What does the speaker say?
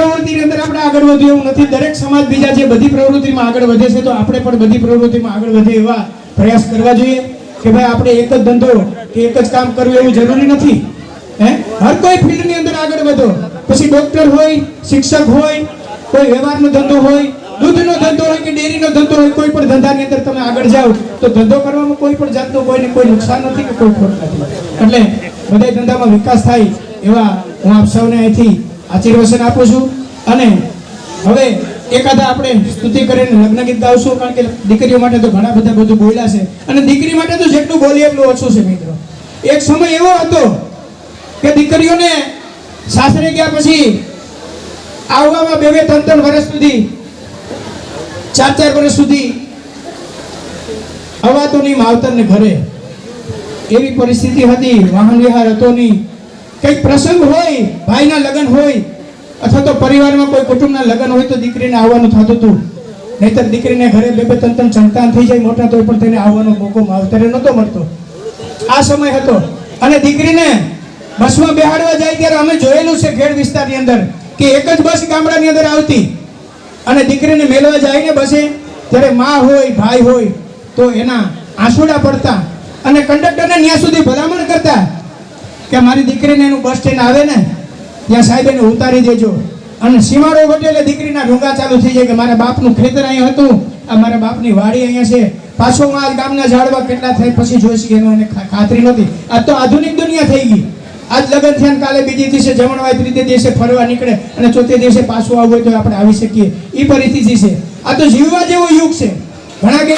પ્રવૃત્તિની અંદર આપણે આગળ વધ્યું એવું નથી. દરેક સમાજ બીજા જે બધી પ્રવૃત્તિમાં આગળ વધે છે, તો આપણે પણ બધી પ્રવૃત્તિમાં આગળ વધે એવા પ્રયાસ કરવા જોઈએ કે ભાઈ આપણે એક જ ધંધો, કે એક જ કામ કરવું એવું જરૂરી નથી. હે? હર કોઈ ફિલ્ડની અંદર આગળ વધો. પછી ડોક્ટર હોય, શિક્ષક હોય, કોઈ વ્યવહારનો ધંધો હોય, દૂધનો ધંધો હોય કે ડેરીનો ધંધો હોય, કોઈ પણ ધંધાની અંદર તમે આગળ જાઓ, તો ધંધો કરવામાં કોઈ પણ જાતનું કોઈને કોઈ નુકસાન નથી કે કોઈ ખોટ નથી. એટલે બધા ધંધામાં વિકાસ થાય એવા હું આપ સૌને અહીંથી આશીર્વચન આપું છું. અને હવે એકાદા આપણે સ્તુતિ કરીને લગ્ન ગીત ગાવશું, કારણ કે દીકરીઓ માટે તો ઘણા બધા બધું બોલ્યા છે. અને દીકરી માટે તો જેટલું બોલીએ એટલું ઓછું છે, મિત્રો. એક સમય એવો હતો કે દીકરીઓને સાસરે ગયા પછી આવવામાં બે બે, ત્રણ ત્રણ વર્ષ સુધી, ચાર ચાર વર્ષ સુધી અવાતો નહીં માવતરને ઘરે. એવી પરિસ્થિતિ હતી વાહન વ્યવહાર હતો નહીં. કંઈક પ્રસંગ હોય, ભાઈના લગ્ન હોય, અથવા તો પરિવારમાં કોઈ કુટુંબના લગ્ન હોય તો દીકરીને આવવાનું થતું હતું. નહીતર દીકરીને ઘરે બે બે ત્રણ ત્રણ સંતાન થઈ જાય, મોટા તો પણ તેને આવવાનો મોકો માવતરે નહોતો મળતો. આ સમય હતો. અને દીકરીને બસમાં બેહાડવા જાય ત્યારે અમે જોયેલું છે ખેડ વિસ્તારની અંદર કે એક જ બસ ગામડાની અંદર આવતી. અને દીકરીને મેળવા જાય ને બસે. ત્યારે મા હોય, ભાઈ હોય, તો એના આંસુડા પડતા અને કંડક્ટરને ત્યાં સુધી ભલામણ કરતા. કે મારી દીકરીને એનું બસ સ્ટેન્ડ આવે ને, ત્યાં સાહેબ એને ઉતારી દેજો. અને સીમાડો વટે એટલે દીકરીના ઢોંગા ચાલુ થઈ જાય કે મારા બાપનું ખેતર અહીંયા હતું, આ મારા બાપની વાડી અહીંયા છે. પાછો આ ગામના ઝાડવા કેટલા થાય પછી જોઈશ કે એનો એને ખાતરી નથી આ તો આધુનિક દુનિયા થઈ ગઈ. આજ લગ્ન થયા કાલે બીજી દિવસે જમણવાય ત્રીજે દિવસે ફરવા નીકળે અને ચોથે દિવસે પાછું આવવું હોય તો આપણે આવી શકીએ. એ પરિસ્થિતિ છે. આ તો જીવવા જેવો યુગ છે. ઘણા કે